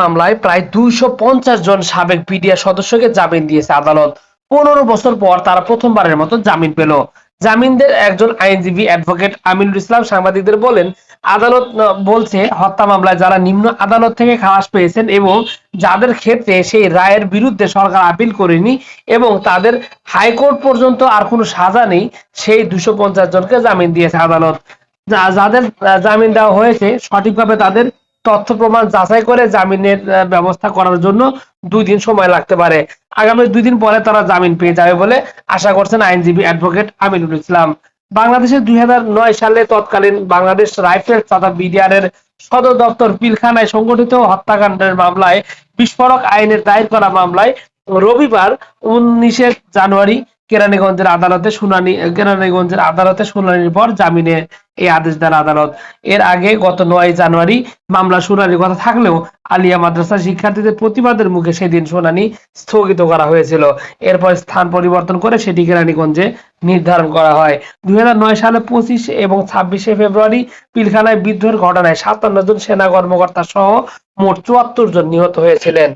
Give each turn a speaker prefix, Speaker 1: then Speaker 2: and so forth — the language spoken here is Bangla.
Speaker 1: মামলায় প্রায় দুইশো পঞ্চাশ জন সাবেক বিডিআর সদস্যকে জামিন দিয়েছে আদালত। পনেরো বছর পর তারা প্রথমবারের মতো জামিন পেল। জামিনদের একজন আইনজীবী অ্যাডভোকেট আমিনুল ইসলাম সাংবাদিকদের বলেন, আদালত বলছে, হত্যা মামলায় যারা নিম্ন আদালত থেকে খালাস পেয়েছেন এবং যাদের ক্ষেত্রে সেই রায়ের বিরুদ্ধে সরকার আপিল করেনি এবং তাদের হাইকোর্ট পর্যন্ত আর কোনো সাজা নেই, সেই দুশো জনকে জামিন দিয়েছে আদালত। যাদের জামিন দেওয়া হয়েছে, সঠিকভাবে তাদের তথ্য প্রমাণ যাচাই করে জামিনের ব্যবস্থা করার জন্য দুই দিন সময় লাগতে পারে। আগামী দুই দিন পরে তারা জামিন পেয়ে যাবে বলে আশা করছেন আইনজীবী অ্যাডভোকেট আমিনুল ইসলাম। বাংলাদেশের দুই সালে তৎকালীন বাংলাদেশ রাইফেলস তথা বিডিআর এর সদর দপ্তর পিলখানায় সংগঠিত হত্যাকাণ্ডের মামলায় বিস্ফোরক আইনের দায়ের করা মামলায় রবিবার উনিশে জানুয়ারি কেরানীগঞ্জের আদালতে শুনানি কেরানীগঞ্জের আদালতে শুনানির পর জামিনে এই আদেশ দেন আদালত। এর আগে গত নয় জানুয়ারি মামলা শুনানির কথা থাকলেও আলিয়া মাদ্রাসার শিক্ষার্থীদের প্রতিবাদের মুখে সেদিন শুনানি স্থগিত করা হয়েছিল। এরপর স্থান পরিবর্তন করে সেটি কেরানীগঞ্জে নির্ধারণ করা হয়। দুই নয় সালে পঁচিশ এবং ছাব্বিশে ফেব্রুয়ারি পিলখানায় বিদ্রোহের ঘটনায় সাতান্ন জন সেনা কর্মকর্তা সহ মোট চুয়াত্তর জন নিহত হয়েছিলেন।